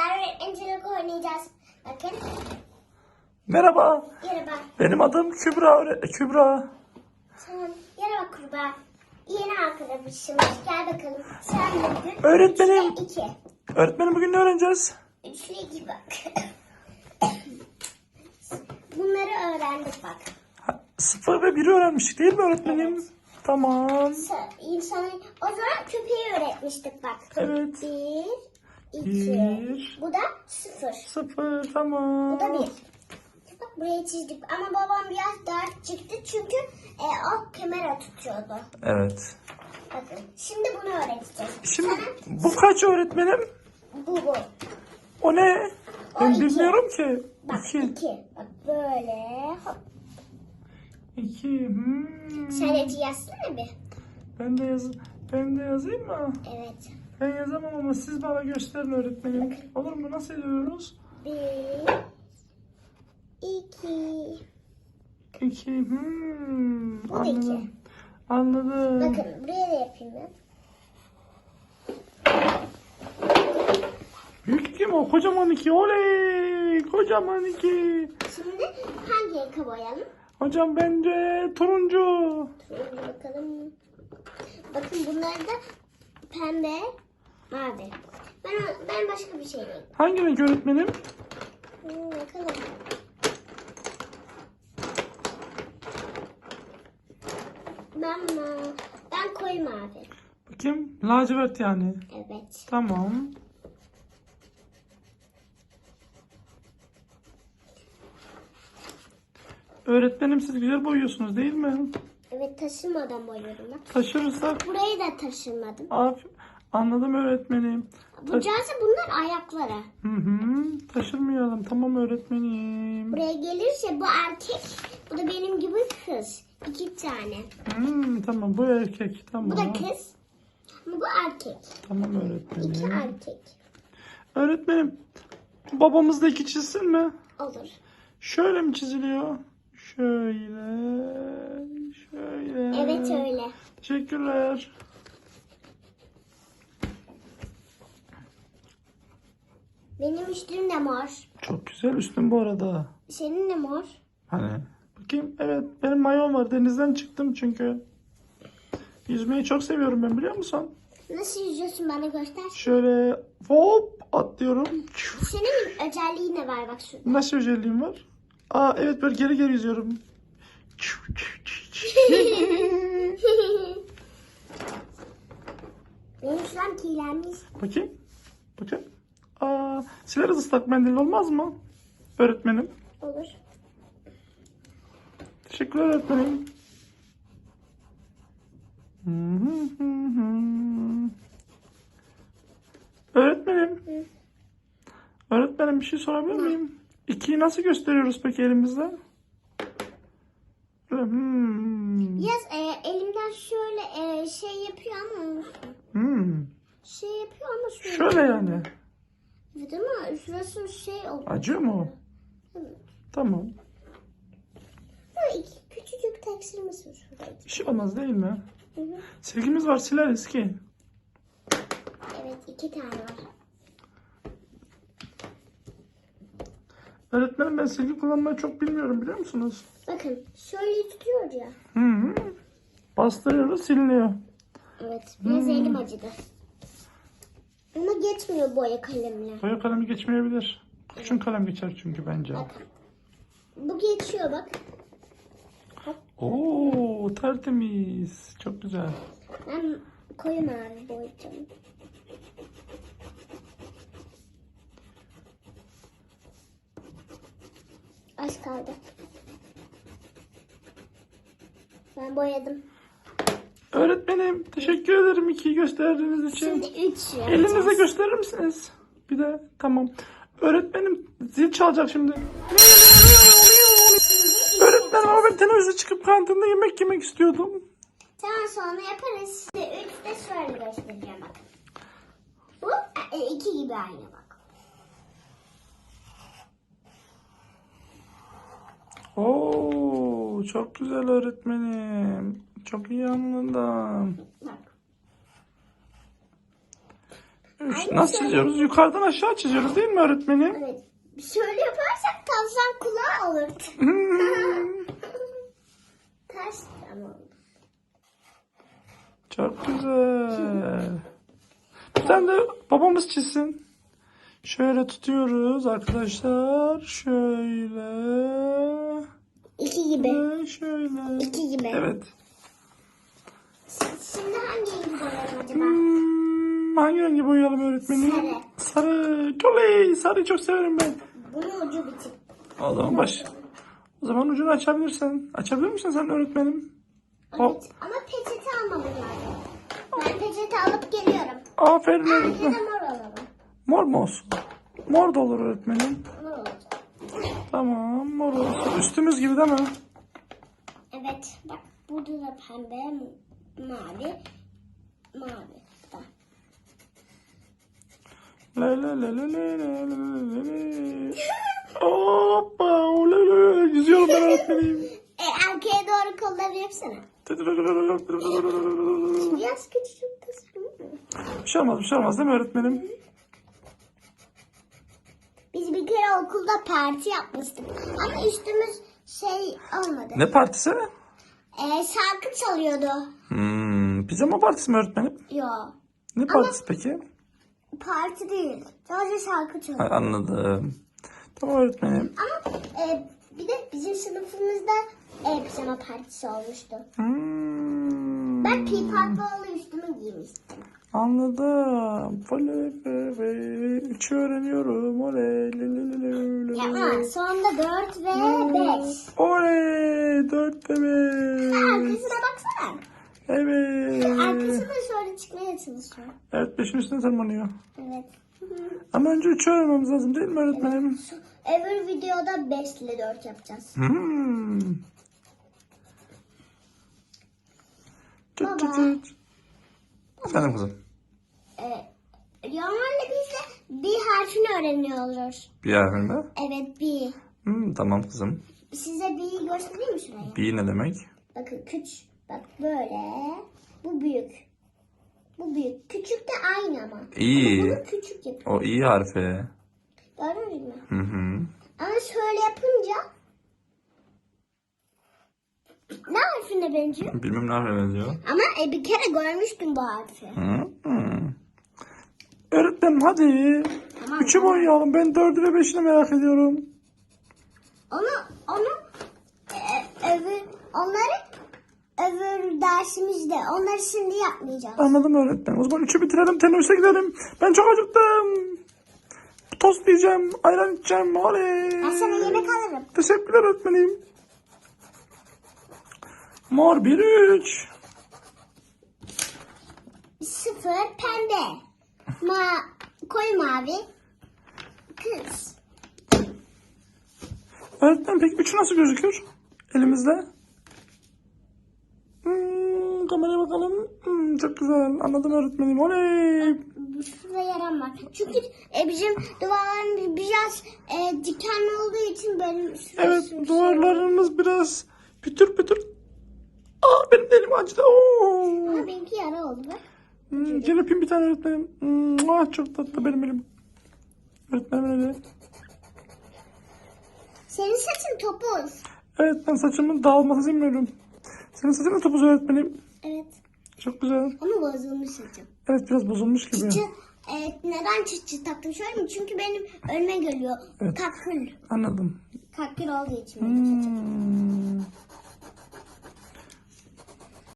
Sizlerle öğretmencilik oynayacağız. Bakın. Merhaba. Bak. Benim adım Kübra. öğre- Kübra. Tamam. Bak kurbağa. Yeni arkadaşım. Gel bakalım. Sen bugün. Öğretmenim. Üçlü iki. Öğretmenim bugün ne öğreneceğiz? Üçlü iki bak. Bunları öğrendik bak. Ha, Sıfır ve biri öğrenmiştik değil mi öğretmenim? Evet. Tamam. Sa- İnsanı, o zaman köpeği öğretmiştik bak. Evet. Bir. Bir. Bu da sıfır. Sıfır tamam. Bu da bir. Bak buraya çizdik ama babam biraz dert çıktı çünkü e, o kamera tutuyordu. Evet. Bakın şimdi bunu öğreteceğiz. Şimdi Sana bu kaç öğretmenim? bu bu. O ne? O Ben iki. bilmiyorum ki. Bak İki. iki. Bak böyle. Hop. İki. Hmm. Sen de yazsana bir. Ben de yaz ben de yazayım mı? Evet. Ben yazamam ama siz bana gösterin öğretmenim. Olur mu? Nasıl yazıyoruz? Bir. iki. İki. Hmm. Bu da Anladım. iki. Anladım. Bakın buraya da yapayım ben. Büyük iki mi o? Kocaman iki. Oley! Kocaman iki. Şimdi hangi yaka boyayalım? Hocam bence turuncu. Şöyle bakalım. Bakın bunlar da pembe, mavi. Ben ben başka bir şey renk. Hangi renk öğretmenim? Hmm, bakalım. Ben ben koyu mavi. Bakayım. Lacivert yani. Evet. Tamam. Öğretmenim siz güzel boyuyorsunuz değil mi? Evet taşınmadan boyuyorum ben. Taşırırsak Burayı da taşınmadım. Af anladım öğretmenim. Taş- cihazı bunlar ayakları. Hı hı. Taşırmayalım. Tamam öğretmenim. Buraya gelirse bu erkek, bu da benim gibi kız. İki tane. Hmm, tamam bu erkek. Tamam. Bu da kız. Bu erkek. Tamam İki öğretmenim. erkek. Öğretmenim babamız da iki çizsin mi? Olur. Şöyle mi çiziliyor? Şöyle. Şöyle. Evet öyle. Teşekkürler. Benim üstüm de mor. Çok güzel üstün bu arada. Senin de mor. Hani bakayım evet benim mayom var denizden çıktım çünkü. Yüzmeyi çok seviyorum ben biliyor musun? Nasıl yüzüyorsun bana göster. Şöyle hop atlıyorum. Senin özelliğin de var bak şurada. Nasıl özelliğim var? Aa evet böyle geri geri yüzüyorum. Benim şuram kirlenmiş. Bakayım. Bakayım. Aa, sileriz ıslak mendil olmaz mı? Öğretmenim. Olur. Teşekkürler öğretmenim. Hı hı hı hı. Öğretmenim. Hı. Öğretmenim bir şey sorabilir miyim? İkiyi nasıl gösteriyoruz peki elimizde? Hmm. Yaz e, elimden şöyle e, şey yapıyor ama. Hmm. Şey yapıyor ama şöyle. Şöyle yani. Evet ama şurası şey oldu. Acıyor mu? Evet. Tamam. Ha, iki küçücük tekstilimiz var şurada. Bir şey olmaz değil mi? Hı hı. Silgimiz var sileriz ki. Evet iki tane var. Öğretmenim ben silgi kullanmayı çok bilmiyorum biliyor musunuz? Bakın şöyle tutuyor ya. Hı hı. Bastırıyoruz siliniyor. Evet biraz elim acıdı. Ama geçmiyor boya kalemle. Boya kalemi geçmeyebilir. Kurşun kalem geçer çünkü bence. Bakın. Bu geçiyor bak. Oo tertemiz. Çok güzel. Ben koyu mavi boyayacağım. Az kaldı. Ben boyadım. Öğretmenim teşekkür ederim ikiyi gösterdiğiniz için. Şimdi üç Elinize yapacağız. gösterir misiniz? Bir de tamam. Öğretmenim zil çalacak şimdi. Öğretmenim ama ben teneffüse çıkıp kantinde yemek yemek istiyordum. Tamam sonra yaparız. Size üç de şöyle göstereceğim bak. Bu e, iki gibi aynı bak. Oo çok güzel öğretmenim. Çok iyi anladım. Üç- Nasıl çiziyoruz? Yukarıdan aşağı çiziyoruz değil mi öğretmenim? Evet. Şöyle yaparsak tavşan kulağı olur. Hmm, Ters ama. Çok güzel. Bir tane de babamız çizsin. Şöyle tutuyoruz arkadaşlar. Şöyle. İki gibi. Ve şöyle. İki gibi. Evet. Şimdi hangi rengi boyayalım acaba? Hmm, hangi rengi boyayalım öğretmenim? Sarı. Sarı. Oley. Sarıyı çok severim ben. Bunun ucu bitik. O zaman baş. O zaman ucunu açabilirsin. Açabilir misin sen öğretmenim? Hop. Evet. Ama peçete almamız lazım. Ben peçete alıp geliyorum. Aferin da öğretmen. mor alalım. Mor mu olsun? Mor da olur öğretmenim. Mor olacak. Tamam mor olsun. Üstümüz gibi değil mi? Evet. Bak burada da pembe, mavi, mavi. Bak. La la la la la la la la la. Hoppa oley Yüzüyorum ben öğretmenim. E, arkaya doğru kolları yapsana. Biraz küçük tasarım. Bir şey olmaz bir şey olmaz değil mi öğretmenim? Biz bir kere okulda parti yapmıştık. Ama üstümüz şey olmadı. Ne partisi? E, şarkı çalıyordu. Hmm, pijama partisi mi öğretmenim? Yo. Ne partisi peki? Parti değil. Sadece şarkı Ha, çalıyor. anladım. Tamam öğretmenim. Ama e, bir de bizim sınıfımızda e, pijama partisi olmuştu. Hmm, Ben piparpalı üstümü giymiştim. anladım. Oley be be. Üçü öğreniyorum. Oley. Le, le, le, le, le. Yapma. Sonunda 4 ve 5. Oley. Dört bebek. Arkasına Evet. Arkasına şöyle çıkmaya çalışıyor. Evet beşin üstüne tırmanıyor. Evet. Ama önce üçü öğrenmemiz lazım değil mi öğretmenim? Öbür videoda 5 ile 4 yapacağız. Hmm. Baba. çıt. Efendim kızım. Ee, normalde biz de bir harfini öğreniyoruz. Bir harfin mi? Evet bir. Hmm, tamam kızım. Size bir göstereyim mi şuraya? Bir ne demek? Bakın küç. Bak böyle. Bu büyük. Bu büyük. Küçük de aynı ama. İyi. Ama bunu küçük yapıyor. O iyi harfi. Gördünüz mü? Hı hı. Ama şöyle yapınca ne harfine benziyor? Bilmem ne harfe benziyor. Ama e, bir kere görmüştüm bu harfi. Hı hı. Öğretmenim hadi. Tamam. Üçü boyayalım. Ben dördü ve beşini merak ediyorum. Onu onu e, öbür onları öbür dersimizde. Onları şimdi yapmayacağız. Anladım öğretmenim. O zaman üçü bitirelim. Teneffüse gidelim. Ben çok acıktım. Tost yiyeceğim. Ayran içeceğim. Oley. Ben sana yemek alırım. Teşekkürler öğretmenim. Mor 1 3. Sıfır pembe. Ma koyu mavi. Kız. Öğretmen peki 3 nasıl gözüküyor? Elimizde. Kameraya bakalım. Hmm, çok güzel. Anladım öğretmenim. Oley. Şurada yaram var. Çünkü e, bizim duvarlarımız biraz e, dikenli olduğu için benim Evet şey- duvarlarımız biraz pütür pütür. Aa benim de elim acıdı. Oo. Ama benimki yara oldu bak. Hmm, gel öpeyim bir tane öğretmenim. Hmm, ah, çok tatlı benim elim. Öğretmenim eli. Senin saçın topuz. Evet ben saçımın dağılmasını sevmiyorum. Senin saçın da topuz öğretmenim. Evet. Çok güzel. Ama bozulmuş saçım. Evet biraz bozulmuş gibi. Çıt, e, neden çıt çıt taktım şöyle mi? Çünkü benim önüme geliyor. Evet. Kakül. Anladım. Kakül olduğu için. Hmm.